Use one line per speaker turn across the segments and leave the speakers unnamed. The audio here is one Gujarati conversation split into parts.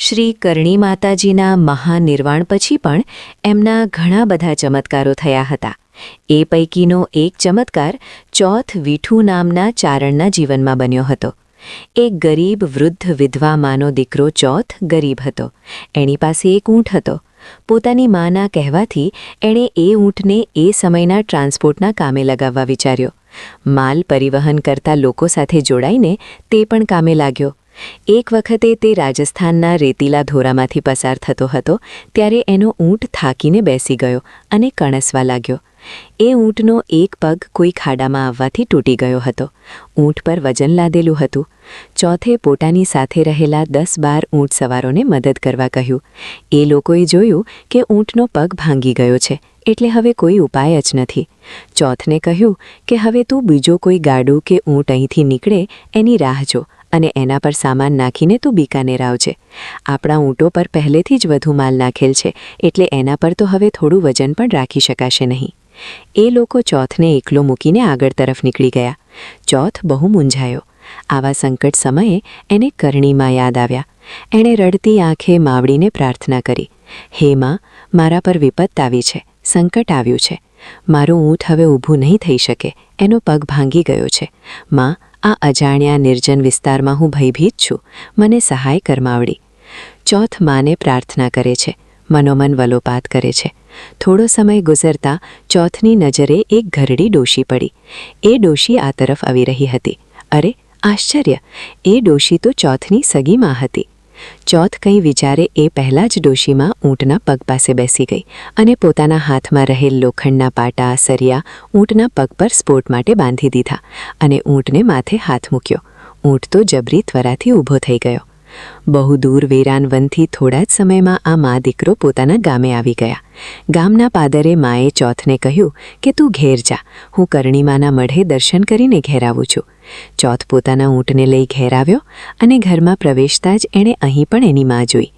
શ્રી કરણી માતાજીના મહાનિર્વાણ પછી પણ એમના ઘણા બધા ચમત્કારો થયા હતા. એ પૈકીનો એક ચમત્કાર ચોથ વીઠુ નામના ચારણના જીવનમાં બન્યો હતો. એક ગરીબ વૃદ્ધ વિધવા માનો દીકરો ચોથ ગરીબ હતો. એની પાસે એક ઊંટ હતો. પોતાની માના કહેવાથી એણે એ ઊંટને એ સમયના ટ્રાન્સપોર્ટના કામે લગાવવા વિચાર્યો. માલ પરિવહન કરતા લોકો સાથે જોડાઈને તે પણ કામે લાગ્યો. એક વખતે તે રાજસ્થાનના રેતીલા ધોરામાંથી પસાર થતો હતો, ત્યારે એનો ઊંટ થાકીને બેસી ગયો અને કણસવા લાગ્યો. એ ઊંટનો એક પગ કોઈ ખાડામાં આવવાથી તૂટી ગયો હતો. ઊંટ પર વજન લાદેલું હતું. ચોથે પોતાની સાથે રહેલા દસ બાર ઊંટ સવારોને મદદ કરવા કહ્યું. એ લોકોએ જોયું કે ઊંટનો પગ ભાંગી ગયો છે, એટલે હવે કોઈ ઉપાય જ નથી. ચોથને કહ્યું કે હવે તું બીજો કોઈ ગાડું કે ઊંટ અહીંથી નીકળે, એની રાહ જો. અને એના પર સામાન નાખીને તું બીકાનેર આવજે. આપણા ઊંટો પર પહેલેથી જ વધુ માલ નાખેલ છે, એટલે એના પર તો હવે થોડું વજન પણ રાખી શકાશે નહીં. એ લોકો ચોથને એકલો મૂકીને આગળ તરફ નીકળી ગયા. ચોથ બહુ મૂંઝાયો. આવા સંકટ સમયે એને કરણીમાં યાદ આવ્યા. એણે રડતી આંખે માવડીને પ્રાર્થના કરી. હે માં, મારા પર વિપત આવી છે, સંકટ આવ્યું છે. મારું ઊંટ હવે ઊભું નહીં થઈ શકે, એનો પગ ભાંગી ગયો છે. માં આ અજાણ્યા નિર્જન વિસ્તારમાં હું ભયભીત છું. મને સહાય કરમાવડી. ચોથ માને પ્રાર્થના કરે છે. મનોમન વલોપાત કરે છે. થોડો સમય ગુજરતા ચોથની નજરે એક ઘરડી ડોશી પડી. એ ડોશી આ તરફ આવી રહી હતી. અરે, આશ્ચર્ય! એ ડોશી તો ચોથની સગીમાં હતી. ચોથ કંઈ વિચારે એ પહેલાં જ ડોશીમાં ઊંટના પગ પાસે બેસી ગઈ અને પોતાના હાથમાં રહેલ લોખંડના પાટા, સરિયા ઊંટના પગ પર સ્પોર્ટ માટે બાંધી દીધા અને ઊંટને માથે હાથ મૂક્યો. ઊંટ તો જબરી ત્વરાથી ઊભો થઈ ગયો. બહુ દૂર વેરાનવનથી થોડા જ સમયમાં આ મા દીકરો પોતાના ગામે આવી ગયા. ગામના પાદરે માએ ચોથને કહ્યું કે તું ઘેર જા, હું કરણીમાના મઢે દર્શન કરીને ઘેર આવું છું. ચોથ પોતાના ઊંટને લઈ ઘેર આવ્યો અને ઘરમાં પ્રવેશતા જ એણે અહીં પણ એની મા જોઈ.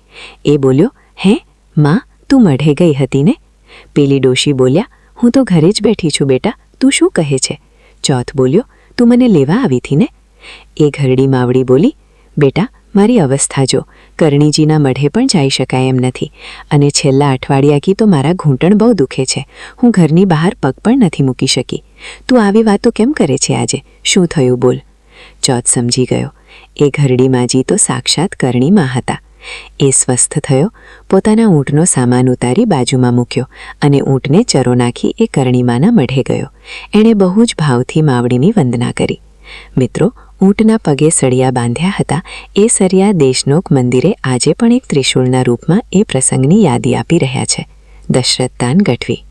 એ બોલ્યો, હે, માં, તું મઢે ગઈ હતી ને? પેલી ડોશી બોલ્યા, હું તો ઘરે જ બેઠી છું બેટા, તું શું કહે છે? ચોથ બોલ્યો, તું મને લેવા આવી હતી ને? એ ઘરડી માવડી બોલી, બેટા મારી અવસ્થા જો. કરણીજીના મઢે પણ જઈ શકાય એમ નથી. અને છેલ્લા અઠવાડિયાથી તો મારા ઘૂંટણ બહુ દુખે છે. હું ઘરની બહાર પગ પણ નથી મૂકી શકી. તું આવી વાતો કેમ કરે છે આજે? શું થયું બોલ. ચોથ સમજી ગયો. એ ઘરડીમાંજી તો સાક્ષાત કરણીમાં હતા. એ સ્વસ્થ થયો. પોતાના ઊંટનો સામાન ઉતારી બાજુમાં મૂક્યો અને ઊંટને ચરો નાખી એ કરણીમાના મઢે ગયો. એણે બહુ જ ભાવથી માવડીની વંદના કરી. મિત્રો ઊંટના પગે સળિયા બાંધ્યા હતા. એ સરિયા દેશનોક મંદિરે આજે પણ એક ત્રિશૂળના રૂપમાં એ પ્રસંગની યાદી આપી રહ્યા છે. દશરથદાન ગઢવી.